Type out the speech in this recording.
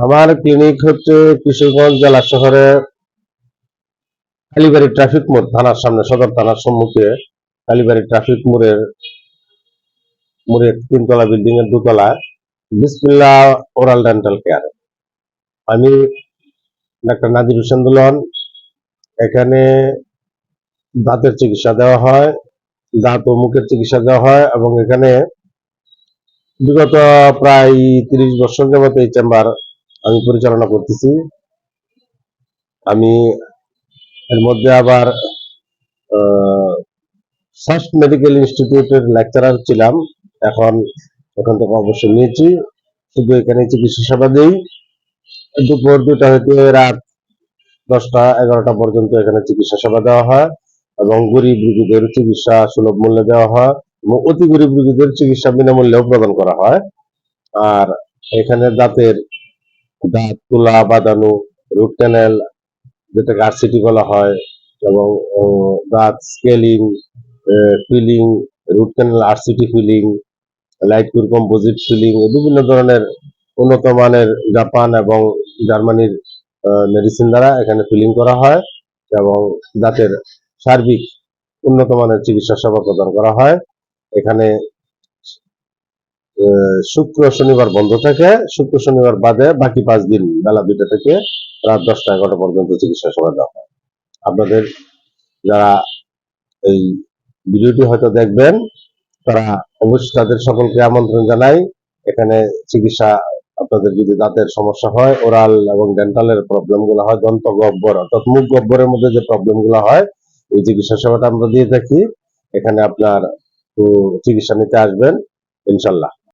আমার ক্লিনিক হচ্ছে কিশোরগঞ্জ জেলা শহরে কালীবাড়ি ট্রাফিক মোড়, থানার সামনে, সদর থানার সম্মুখে কালীবাড়ি ট্রাফিক মোড়ের মোড়ের তিনতলা বিল্ডিং এর দোতলা বিসমিল্লা ওরাল ডেন্টাল কেয়ার আমি ডাক্তার নাদির হোসেন দুলন। এখানে দাঁতের চিকিৎসা দেওয়া হয়, দাঁত ও মুখের চিকিৎসা দেওয়া হয় এবং এখানে বিগত প্রায় তিরিশ বছর যাবত এই চেম্বার আমি পরিচালনা করতেছি। আমি এর মধ্যে আবার ফার্স্ট মেডিকেল ইনস্টিটিউটের লেকচারার ছিলাম। এখন ওখান থেকে অবসর নিয়েছি। শুধু এখানে চিকিৎসা সেবা দিই। দুপুর দুটা হইতে রাত দশটা, এগারোটা পর্যন্ত এখানে চিকিৎসা সেবা দেওয়া হয় এবং গরিব রোগীদের চিকিৎসা সুলভ মূল্যে দেওয়া হয় এবং অতি গরিব রোগীদের চিকিৎসা বিনামূল্যেও প্রদান করা হয়। আর এখানে দাঁতের দাঁত তোলা বাঁধানো রুট ক্যানেল যেটাকে আরসিটি বলা হয় এবং দাঁত scaling filling root canal RCT filling light cure composite filling বিভিন্ন ধরনের উন্নত মানের জাপান এবং জার্মানির মেডিসিন দ্বারা এখানে ফিলিং করা হয় এবং দাঁতের সার্বিক উন্নত মানের চিকিৎসা সেবা প্রদান করা হয়। এখানে শুক্র শনিবার বন্ধ থাকে। শুক্র শনিবার বাদে বাকি পাঁচ দিন, বেলা দুইটা থেকে রাত দশটা এগারোটা পর্যন্ত চিকিৎসা সেবা দেওয়া হয়। আপনাদের যারা এই ভিডিওটি হয়তো দেখবেন, তারা অবশ্যই তাদের সকলকে আমন্ত্রণ জানাই। এখানে চিকিৎসা আপনাদের যদি দাঁতের সমস্যা হয়, ওরাল এবং ডেন্টালের প্রবলেমগুলো হয় দন্ত গহ্বর অর্থাৎ মুখ গহ্বরের মধ্যে যে প্রবলেমগুলো হয়, এই চিকিৎসা সেবাটা আমরা দিয়ে থাকি। এখানে আপনার চিকিৎসা নিতে আসবেন, ইনশাল্লাহ।